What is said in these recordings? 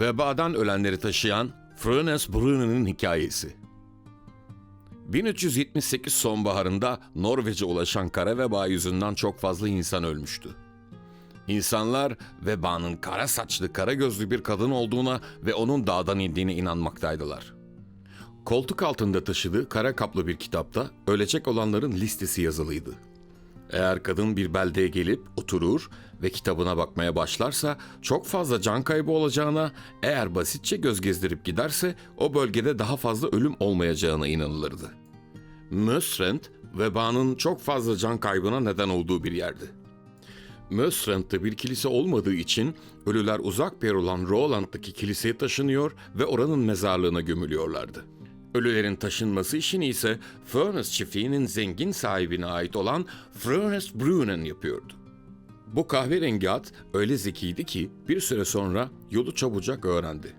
Vebadan ölenleri taşıyan Frönes Brunen'in hikayesi. 1378 sonbaharında Norveç'e ulaşan kara veba yüzünden çok fazla insan ölmüştü. İnsanlar vebanın kara saçlı, kara gözlü bir kadın olduğuna ve onun dağdan indiğine inanmaktaydılar. Koltuk altında taşıdığı kara kaplı bir kitapta ölecek olanların listesi yazılıydı. Eğer kadın bir beldeye gelip oturur ve kitabına bakmaya başlarsa çok fazla can kaybı olacağına, eğer basitçe göz gezdirip giderse o bölgede daha fazla ölüm olmayacağına inanılırdı. Mösrent, vebanın çok fazla can kaybına neden olduğu bir yerdi. Mösrent'te bir kilise olmadığı için ölüler uzak bir yer olan Roland'daki kiliseye taşınıyor ve oranın mezarlığına gömülüyorlardı. Ölülerin taşınması işini ise Furnace çiftliğinin zengin sahibine ait olan Furnace Brunen yapıyordu. Bu kahverengi at öyle zekiydi ki bir süre sonra yolu çabucak öğrendi.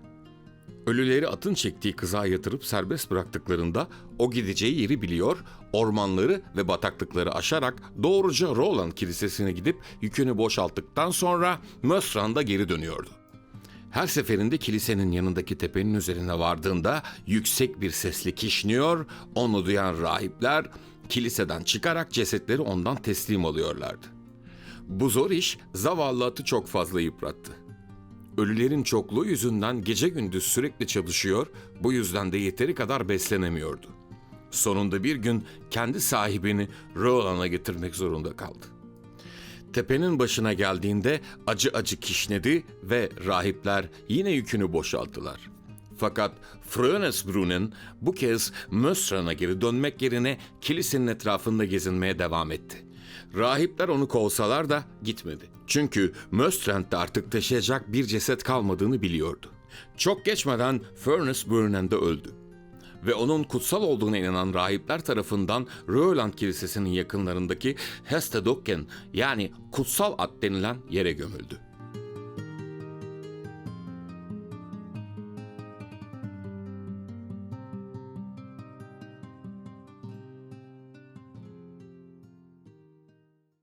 Ölüleri atın çektiği kızağa yatırıp serbest bıraktıklarında o gideceği yeri biliyor, ormanları ve bataklıkları aşarak doğruca Roland Kilisesi'ne gidip yükünü boşalttıktan sonra Mösran'da geri dönüyordu. Her seferinde kilisenin yanındaki tepenin üzerine vardığında yüksek bir sesle kişniyor, onu duyan rahipler kiliseden çıkarak cesetleri ondan teslim alıyorlardı. Bu zor iş zavallı atı çok fazla yıprattı. Ölülerin çokluğu yüzünden gece gündüz sürekli çalışıyor, bu yüzden de yeteri kadar beslenemiyordu. Sonunda bir gün kendi sahibini Roland'a getirmek zorunda kaldı. Tepenin başına geldiğinde acı acı kişnedi ve rahipler yine yükünü boşalttılar. Fakat Frönesbrunnen bu kez Mösran'a geri dönmek yerine kilisenin etrafında gezinmeye devam etti. Rahipler onu kovsalar da gitmedi. Çünkü Möstrand'de artık taşıyacak bir ceset kalmadığını biliyordu. Çok geçmeden Furnace de öldü ve onun kutsal olduğuna inanan rahipler tarafından Röland Kilisesi'nin yakınlarındaki Hestedokken yani kutsal at denilen yere gömüldü.